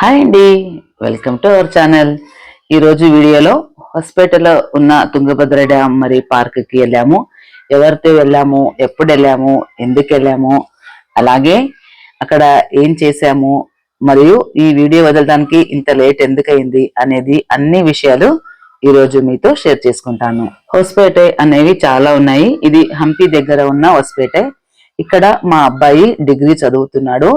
Hi అండి. Welcome to our channel. ఈరోజు వీడియోలో హాస్పిటల్లో ఉన్న తుంగభద్ర డ్యామ్ మరి పార్క్కి వెళ్ళాము. ఎవరితో వెళ్ళాము? ఎప్పుడు వెళ్ళాము? ఎందుకు వెళ్ళాము? అలాగే అక్కడ ఏం చేశాము? మరియు ఈ వీడియో వదలడానికి ఇంత లేట్ ఎందుకయింది అనేది అన్ని విషయాలు ఈరోజు మీతో షేర్ చేసుకుంటాను. హోస్పేటే అనేవి చాలా ఉన్నాయి. ఇది హంపి దగ్గర ఉన్న హోస్పేటే ఇక్కడ మా అబ్బాయి డిగ్రీ చదువుతున్నాడు.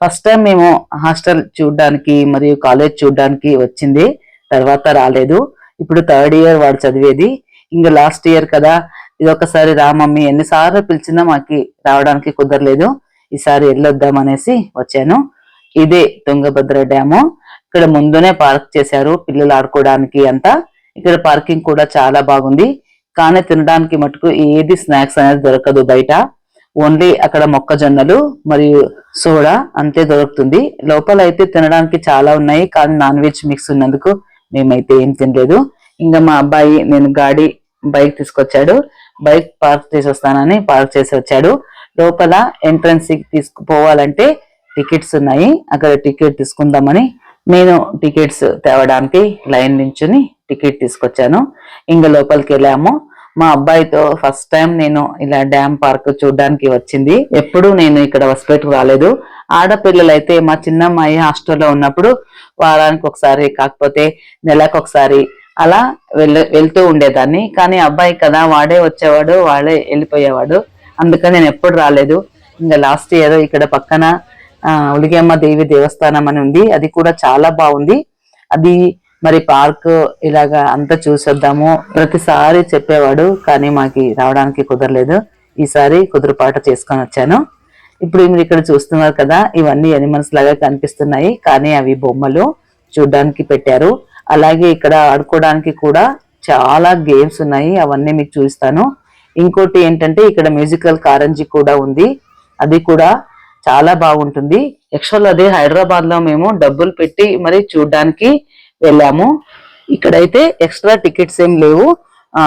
ఫస్ట్ టైం మేము హాస్టల్ చూడడానికి మరియు కాలేజ్ చూడడానికి వచ్చింది. తర్వాత రాలేదు. ఇప్పుడు థర్డ్ ఇయర్ వాడు చదివేది. ఇంకా లాస్ట్ ఇయర్ కదా. ఇది ఒకసారి రా మమ్మీ. ఎన్నిసార్లు పిలిచినా మాకి రావడానికి కుదరలేదు. ఈసారి వెళ్ళొద్దాం అనేసి వచ్చాను. ఇదే తుంగభద్ర డ్యాము. ఇక్కడ ముందునే పార్క్ చేశారు పిల్లలు ఆడుకోవడానికి అంతా. ఇక్కడ పార్కింగ్ కూడా చాలా బాగుంది. కానీ తినడానికి మటుకు ఏది స్నాక్స్ అనేది దొరకదు బయట. ఓన్లీ అక్కడ మొక్కజొన్నలు మరియు సోడా అంతే దొరుకుతుంది. లోపల అయితే తినడానికి చాలా ఉన్నాయి కానీ నాన్ వెజ్ మిక్స్ ఉన్నందుకు మేమైతే ఏం తినలేదు. ఇంకా మా అబ్బాయి నేను గాడి బైక్ తీసుకొచ్చాడు. బైక్ పార్క్ చేసి వస్తానని పార్క్ చేసి వచ్చాడు లోపల ఎంట్రన్స్ తీసుకుపోవాలంటే టికెట్స్ ఉన్నాయి. అక్కడ టికెట్ తీసుకుందామని నేను టికెట్స్ తేవడానికి లైన్ నించుని టికెట్ తీసుకొచ్చాను. ఇంకా లోపలికి వెళ్ళాము మా అబ్బాయితో ఫస్ట్ టైం నేను ఇలా డ్యామ్ పార్క్ చూడడానికి వచ్చింది. ఎప్పుడు నేను ఇక్కడ వసపెట్టుకు రాలేదు. ఆడపిల్లలైతే మా చిన్నమ్మాయి హాస్టల్లో ఉన్నప్పుడు వారానికి ఒకసారి కాకపోతే నెలకు ఒకసారి అలా వెళ్ళ వెళ్తూ ఉండేదాన్ని. కానీ అబ్బాయి కదా వాడే వచ్చేవాడు వాడే వెళ్ళిపోయేవాడు. అందుకని నేను ఎప్పుడు రాలేదు. ఇంకా లాస్ట్ ఇయర్ ఇక్కడ పక్కన ఉలిగమ్మ దేవి దేవస్థానం అని ఉంది. అది కూడా చాలా బాగుంది. అది మరి పార్క్ ఇలాగా అంతా చూసొద్దాము. ప్రతిసారి చెప్పేవాడు కానీ మాకు రావడానికి కుదరలేదు. ఈసారి కుదురుపాట చేసుకొని వచ్చాను. ఇప్పుడు మీరు ఇక్కడ చూస్తున్నారు కదా ఇవన్నీ ఎనిమల్స్ లాగా కనిపిస్తున్నాయి. కానీ అవి బొమ్మలు చూడడానికి పెట్టారు. అలాగే ఇక్కడ ఆడుకోవడానికి కూడా చాలా గేమ్స్ ఉన్నాయి. అవన్నీ మీకు చూపిస్తాను. ఇంకోటి ఏంటంటే ఇక్కడ మ్యూజికల్ కారంజీ కూడా ఉంది. అది కూడా చాలా బాగుంటుంది. యాక్చువల్ అదే హైదరాబాద్లో మేము డబ్బులు పెట్టి మరి చూడడానికి వెళ్ళాము. ఇక్కడైతే ఎక్స్ట్రా టికెట్స్ ఏం లేవు. ఆ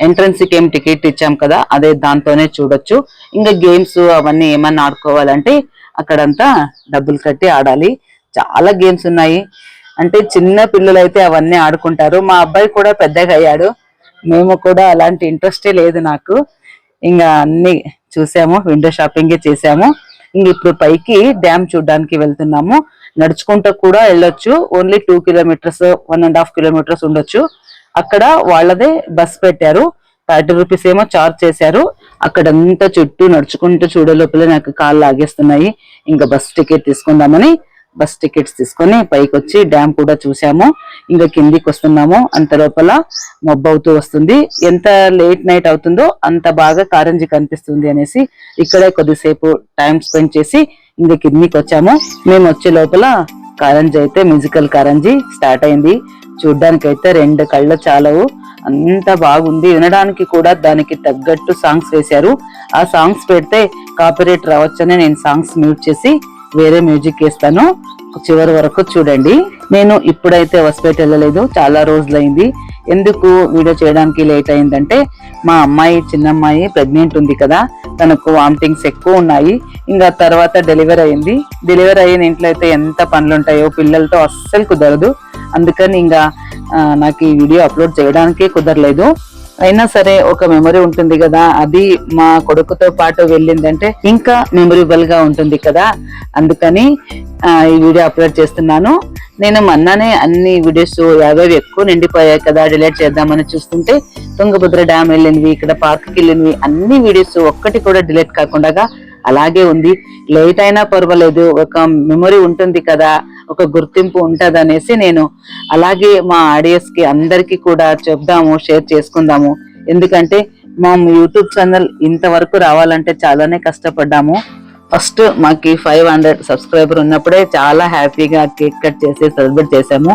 ఎంట్రన్స్కి ఏం టికెట్ ఇచ్చాం కదా అదే దాంతోనే చూడొచ్చు. ఇంకా గేమ్స్ అవన్నీ ఏమన్నా ఆడుకోవాలంటే అక్కడంతా డబ్బులు కట్టి ఆడాలి. చాలా గేమ్స్ ఉన్నాయి. అంటే చిన్న పిల్లలు అయితే అవన్నీ ఆడుకుంటారు. మా అబ్బాయి కూడా పెద్దగా అయ్యాడు. మేము కూడా అలాంటి ఇంట్రెస్టే లేదు నాకు. ఇంకా అన్ని చూసాము విండో షాపింగే చేసాము. ఇంక ఇప్పుడు పైకి డ్యామ్ చూడడానికి వెళ్తున్నాము. నడుచుకుంటూ కూడా వెళ్ళొచ్చు. Only two kilometres one and half kilometres ఉండొచ్చు. అక్కడ వాళ్ళదే బస్ పెట్టారు. థర్టీ రూపీస్ ఏమో చార్జ్ చేశారు. అక్కడంతా చుట్టూ నడుచుకుంటూ చూడే లోపల నాకు కాళ్ళు లాగేస్తున్నాయి. ఇంకా బస్ టికెట్ తీసుకుందామని బస్ టికెట్స్ తీసుకొని పైకి వచ్చి డ్యామ్ కూడా చూసాము. ఇంకా కిందికి వస్తున్నాము. అంత లోపల మబ్బు అవుతూ వస్తుంది. ఎంత లేట్ నైట్ అవుతుందో అంత బాగా కారంజి కనిపిస్తుంది అనేసి ఇక్కడే కొద్దిసేపు టైం స్పెండ్ చేసి ఇంకా కిందికి వచ్చాము. మేము వచ్చే లోపల కారంజి అయితే మ్యూజికల్ కారంజి స్టార్ట్ అయింది. చూడ్డానికి అయితే రెండు కళ్ళు చాలవు. అంత బాగుంది. వినడానికి కూడా దానికి తగ్గట్టు సాంగ్స్ వేశారు. ఆ సాంగ్స్ పెడితే కాపరేట్ రావచ్చని నేను సాంగ్స్ మ్యూట్ చేసి వేరే మ్యూజిక్ వేస్తాను. చివరి వరకు చూడండి. నేను ఇప్పుడైతే హాస్పిటల్ వెళ్ళలేదు. చాలా రోజులైంది. ఎందుకు వీడియో చేయడానికి లేట్ అయిందంటే మా అమ్మాయి చిన్న అమ్మాయి ప్రెగ్నెంట్ ఉంది కదా. తనకు వామిటింగ్స్ ఎక్కువ ఉన్నాయి. ఇంకా తర్వాత డెలివరీ అయింది. డెలివరీ అయిన ఇంట్లో అయితే ఎంత పనులు ఉంటాయో పిల్లలతో అస్సలు కుదరదు. అందుకని ఇంకా నాకు ఈ వీడియో అప్లోడ్ చేయడానికే కుదరలేదు. అయినా సరే ఒక మెమరీ ఉంటుంది కదా అది మా కొడుకుతో పాటు వెళ్ళిందంటే ఇంకా మెమొరబుల్గా ఉంటుంది కదా. అందుకని ఈ వీడియో అప్లోడ్ చేస్తున్నాను. నేను మొన్ననే అన్ని వీడియోస్ యాభై ఎక్కువ నిండిపోయాయి కదా డిలీట్ చేద్దామని చూస్తుంటే తుంగభద్ర డ్యామ్ వెళ్ళినవి ఇక్కడ పార్క్కి వెళ్ళినవి అన్ని వీడియోస్ ఒక్కటి కూడా డిలీట్ కాకుండా అలాగే ఉంది. లేట్ అయినా పర్వాలేదు ఒక మెమొరీ ఉంటుంది కదా ఒక గుర్తింపు ఉంటుంది అనేసి నేను అలాగే మా ఆడియన్స్కి అందరికి కూడా చెప్దాము షేర్ చేసుకుందాము. ఎందుకంటే మా యూట్యూబ్ ఛానల్ ఇంతవరకు రావాలంటే చాలానే కష్టపడ్డాము. ఫస్ట్ మాకి ఫైవ్ హండ్రెడ్ సబ్స్క్రైబర్ ఉన్నప్పుడే చాలా హ్యాపీగా కేక్ కట్ చేసి సెలబ్రేట్ చేసాము.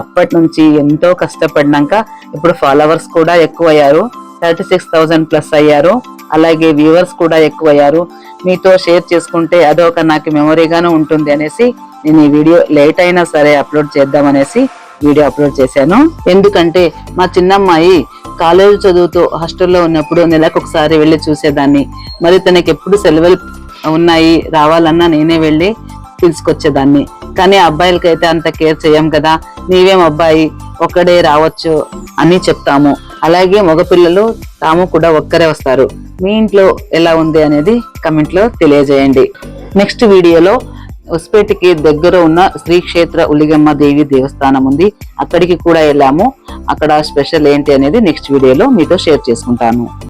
అప్పటి నుంచి ఎంతో కష్టపడినాక ఇప్పుడు ఫాలోవర్స్ కూడా ఎక్కువ అయ్యారు థర్టీ సిక్స్ థౌసండ్ ప్లస్ అయ్యారు. అలాగే వ్యూవర్స్ కూడా ఎక్కువ అయ్యారు మీతో షేర్ చేసుకుంటే అదొక నాకు మెమొరీగానే ఉంటుంది అనేసి నేను ఈ వీడియో లేట్ అయినా సరే అప్లోడ్ చేద్దామనేసి వీడియో అప్లోడ్ చేశాను. ఎందుకంటే మా చిన్నమ్మాయి కాలేజ్ చదువుతూ హాస్టల్లో ఉన్నప్పుడు నెలకు ఒకసారి వెళ్ళి చూసేదాన్ని. మరి తనకి ఎప్పుడు సెలవులు ఉన్నాయి రావాలన్నా నేనే వెళ్ళి పిలుచుకొచ్చేదాన్ని కానీ అబ్బాయిలకైతే అంత కేర్ చేయం కదా. నీవేం అబ్బాయి ఒక్కడే రావచ్చు అని చెప్తాము. అలాగే మగపిల్లలు తాము కూడా ఒక్కరే వస్తారు. మీ ఇంట్లో ఎలా ఉంది అనేది కమెంట్లో తెలియజేయండి. నెక్స్ట్ వీడియోలో హొస్పేటకి దగ్గర ఉన్న శ్రీ క్షేత్ర ఉలిగమ్మ దేవి దేవస్థానం ఉంది. అక్కడికి కూడా వెళ్ళాము. అక్కడ స్పెషల్ ఏంటి అనేది నెక్స్ట్ వీడియోలో మీతో షేర్ చేసుకుంటాను.